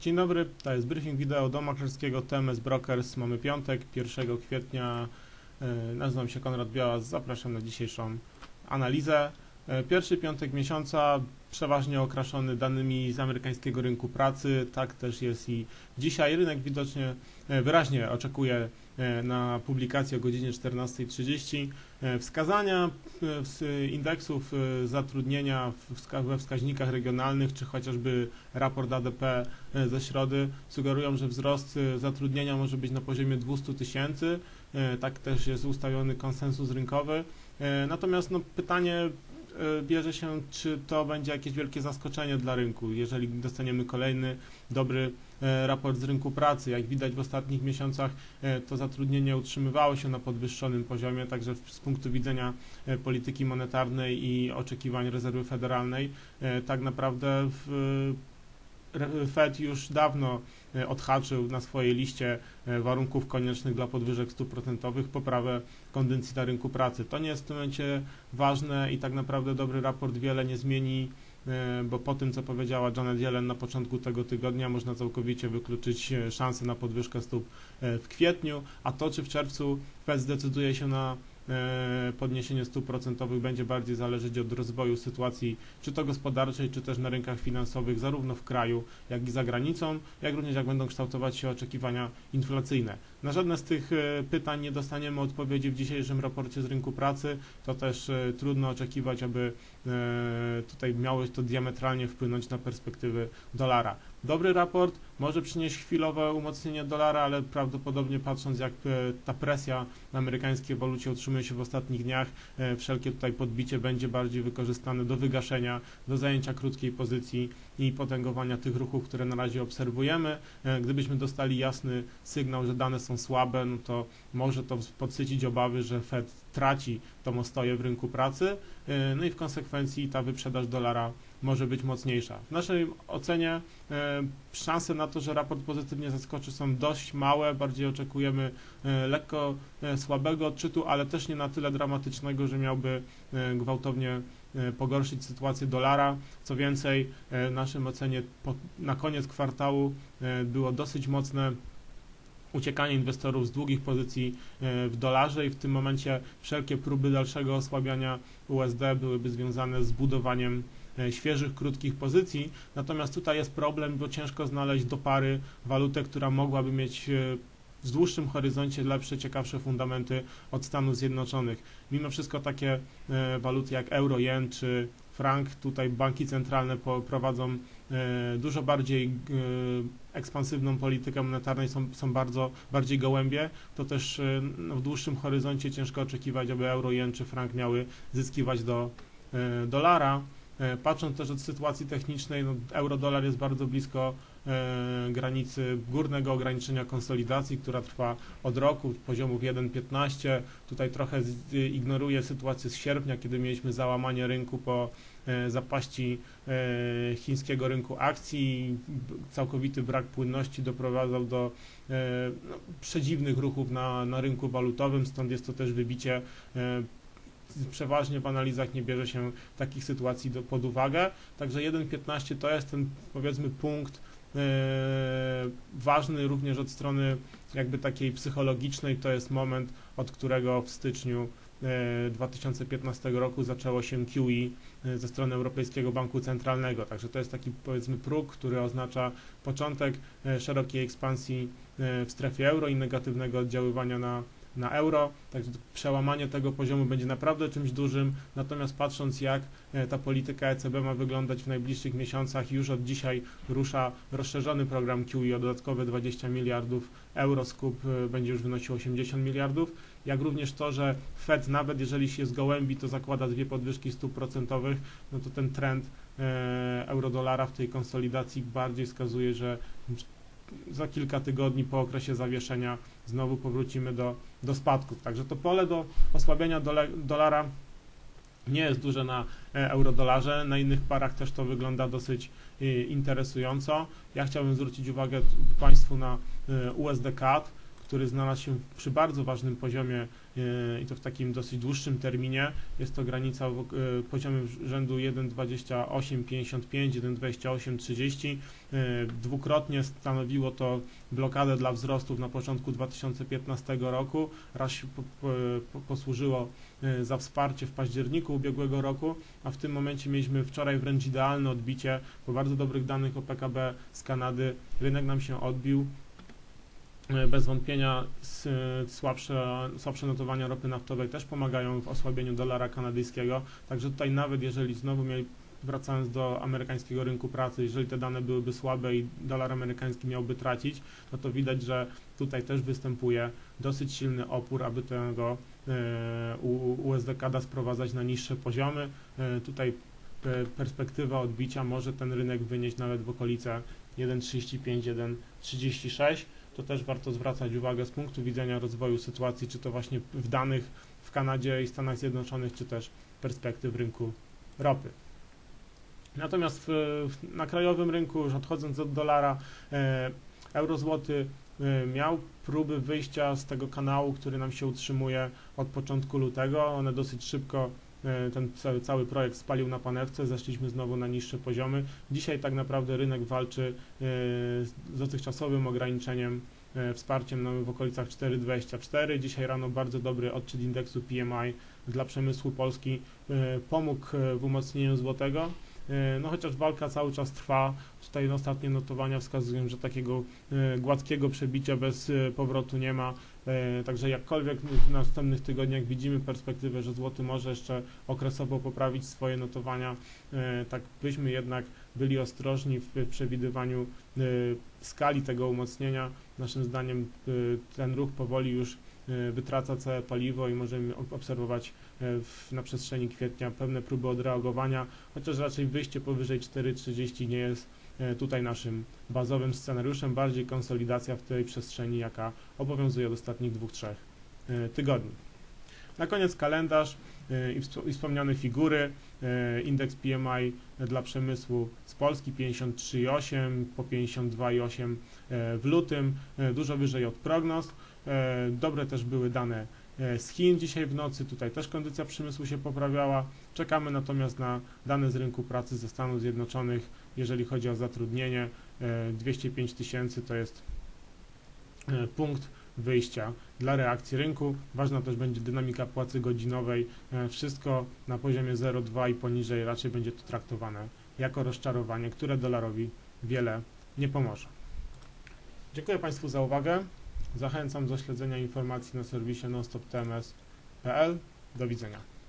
Dzień dobry, to jest briefing wideo do maklerskiego TMS Brokers. Mamy piątek, 1 kwietnia. E, Nazywam się Konrad Białas, zapraszam na dzisiejszą analizę. E, Pierwszy piątek miesiąca przeważnie okraszony danymi z amerykańskiego rynku pracy. Tak też jest i dzisiaj. Rynek widocznie e, wyraźnie oczekuje e, na publikację o godzinie 14.30. E, Wskazania z indeksów zatrudnienia we wskaźnikach regionalnych, czy chociażby raport ADP ze środy sugerują, że wzrost zatrudnienia może być na poziomie 200 tysięcy. Tak też jest ustawiony konsensus rynkowy. Natomiast no, pytanie bierze się, czy to będzie jakieś wielkie zaskoczenie dla rynku, jeżeli dostaniemy kolejny dobry e, raport z rynku pracy. Jak widać w ostatnich miesiącach e, to zatrudnienie utrzymywało się na podwyższonym poziomie, także z punktu widzenia e, polityki monetarnej i oczekiwań rezerwy federalnej, e, tak naprawdę w, Fed już dawno e, odhaczył na swojej liście e, warunków koniecznych dla podwyżek stóp procentowych poprawę kondycji na rynku pracy. To nie jest w tym momencie ważne i tak naprawdę dobry raport wiele nie zmieni, e, bo po tym, co powiedziała Janet Yellen na początku tego tygodnia, można całkowicie wykluczyć e, szansę na podwyżkę stóp w kwietniu, a to, czy w czerwcu Fed zdecyduje się na podniesienie stóp procentowych będzie bardziej zależeć od rozwoju sytuacji, czy to gospodarczej, czy też na rynkach finansowych, zarówno w kraju, jak i za granicą, jak również jak będą kształtować się oczekiwania inflacyjne. Na żadne z tych e, pytań nie dostaniemy odpowiedzi w dzisiejszym raporcie z rynku pracy, to też e, trudno oczekiwać, aby e, tutaj miało to diametralnie wpłynąć na perspektywy dolara. Dobry raport może przynieść chwilowe umocnienie dolara, ale prawdopodobnie patrząc jak ta presja na amerykańskiej walucie utrzymuje się w ostatnich dniach, wszelkie tutaj podbicie będzie bardziej wykorzystane do wygaszenia, do zajęcia krótkiej pozycji i potęgowania tych ruchów, które na razie obserwujemy. Gdybyśmy dostali jasny sygnał, że dane są słabe, no to może to podsycić obawy, że Fed traci tą ostoję w rynku pracy, e, no i w konsekwencji ta wyprzedaż dolara może być mocniejsza. W naszej ocenie e, szanse na to, że raport pozytywnie zaskoczy są dość małe, bardziej oczekujemy e, lekko słabego odczytu, ale też nie na tyle dramatycznego, że miałby gwałtownie pogorszyć sytuację dolara. Co więcej, w naszym ocenie na koniec kwartału było dosyć mocne uciekanie inwestorów z długich pozycji e, w dolarze i w tym momencie wszelkie próby dalszego osłabiania USD byłyby związane z budowaniem e, świeżych, krótkich pozycji. Natomiast tutaj jest problem, bo ciężko znaleźć do pary walutę, która mogłaby mieć e, w dłuższym horyzoncie lepsze, ciekawsze fundamenty od Stanów Zjednoczonych. Mimo wszystko takie waluty jak euro, jen czy frank, tutaj banki centralne prowadzą e, dużo bardziej e, ekspansywną politykę monetarną, są, są bardzo bardziej gołębie, to też e, no, w dłuższym horyzoncie ciężko oczekiwać, aby euro, jen czy frank miały zyskiwać do dolara. Patrząc też od sytuacji technicznej, no, euro-dolar jest bardzo blisko granicy górnego ograniczenia konsolidacji, która trwa od roku, poziomów 1,15. Tutaj trochę z, ignoruje sytuację z sierpnia, kiedy mieliśmy załamanie rynku po zapaści e, chińskiego rynku akcji. Całkowity brak płynności doprowadzał do e, no, przedziwnych ruchów na, na rynku walutowym, stąd jest to też wybicie e, przeważnie w analizach nie bierze się takich sytuacji do, pod uwagę. Także 1.15 to jest ten powiedzmy punkt e, ważny również od strony jakby takiej psychologicznej. To jest moment, od którego w styczniu e, 2015 roku zaczęło się QE e, ze strony Europejskiego Banku Centralnego. Także to jest taki powiedzmy próg, który oznacza początek e, szerokiej ekspansji e, w strefie euro i negatywnego oddziaływania na na euro, także przełamanie tego poziomu będzie naprawdę czymś dużym, natomiast patrząc jak e, ta polityka ECB ma wyglądać w najbliższych miesiącach, już od dzisiaj rusza rozszerzony program QE o dodatkowe 20 miliardów euro, skup e, będzie już wynosił 80 miliardów, jak również to, że Fed nawet jeżeli się zgołębi, to zakłada dwie podwyżki stóp procentowych, no to ten trend e, euro-dolara w tej konsolidacji bardziej wskazuje, że za kilka tygodni po okresie zawieszenia znowu powrócimy do, do spadków. Także to pole do osłabienia dole, dolara nie jest duże na e, euro-dolarze. Na innych parach też to wygląda dosyć e, interesująco. Ja chciałbym zwrócić uwagę Państwu na USD CAD, który znalazł się przy bardzo ważnym poziomie e, i to w takim dosyć dłuższym terminie. Jest to granica e, poziomie rzędu 1,2855, 1,2830. E, Dwukrotnie stanowiło to blokadę dla wzrostów na początku 2015 roku. Raz posłużyło za wsparcie w październiku ubiegłego roku, a w tym momencie mieliśmy wczoraj wręcz idealne odbicie. Po bardzo dobrych danych o PKB z Kanady rynek nam się odbił. E, Bez wątpienia s- słabsze, słabsze notowania ropy naftowej też pomagają w osłabieniu dolara kanadyjskiego. Także tutaj nawet jeżeli znowu mieli, wracając do amerykańskiego rynku pracy, jeżeli te dane byłyby słabe i dolar amerykański miałby tracić, no to widać, że tutaj też występuje dosyć silny opór, aby tego e, U- USDK sprowadzać na niższe poziomy. E, Tutaj e, perspektywa odbicia może ten rynek wynieść nawet w okolice 1,35, 1,36. To też warto zwracać uwagę z punktu widzenia rozwoju sytuacji, czy to właśnie w danych w Kanadzie i Stanach Zjednoczonych, czy też perspektyw rynku ropy. Natomiast w, na krajowym rynku, już odchodząc od dolara, e, euro-złoty e, miał próby wyjścia z tego kanału, który nam się utrzymuje od początku lutego. One dosyć szybko ten cały, projekt spalił na panewce, zeszliśmy znowu na niższe poziomy. Dzisiaj tak naprawdę rynek walczy e, z dotychczasowym ograniczeniem e, wsparciem no, w okolicach 4,24. Dzisiaj rano bardzo dobry odczyt indeksu PMI dla przemysłu Polski e, pomógł e, w umocnieniu złotego. E, No chociaż walka cały czas trwa, tutaj ostatnie notowania wskazują, że takiego e, gładkiego przebicia bez e, powrotu nie ma. Także jakkolwiek w następnych tygodniach widzimy perspektywę, że złoty może jeszcze okresowo poprawić swoje notowania, tak byśmy jednak byli ostrożni w przewidywaniu skali tego umocnienia. Naszym zdaniem ten ruch powoli już wytraca całe paliwo i możemy ob- obserwować e, w, na przestrzeni kwietnia pewne próby odreagowania, chociaż raczej wyjście powyżej 4,30 nie jest e, tutaj naszym bazowym scenariuszem, bardziej konsolidacja w tej przestrzeni, jaka obowiązuje od ostatnich dwóch, trzech tygodni. Na koniec kalendarz i wspo- i wspomniane figury. Indeks PMI dla przemysłu z Polski 53,8 po 52,8 e, w lutym, dużo wyżej od prognoz. E, Dobre też były dane e, z Chin dzisiaj w nocy, tutaj też kondycja przemysłu się poprawiała. Czekamy natomiast na dane z rynku pracy ze Stanów Zjednoczonych, jeżeli chodzi o zatrudnienie. e, 205 tysięcy to jest e, punkt wyjścia dla reakcji rynku. Ważna też będzie dynamika płacy godzinowej. E, Wszystko na poziomie 0,2 i poniżej raczej będzie to traktowane jako rozczarowanie, które dolarowi wiele nie pomoże. Dziękuję Państwu za uwagę. Zachęcam do śledzenia informacji na serwisie nonstoptms.pl. Do widzenia.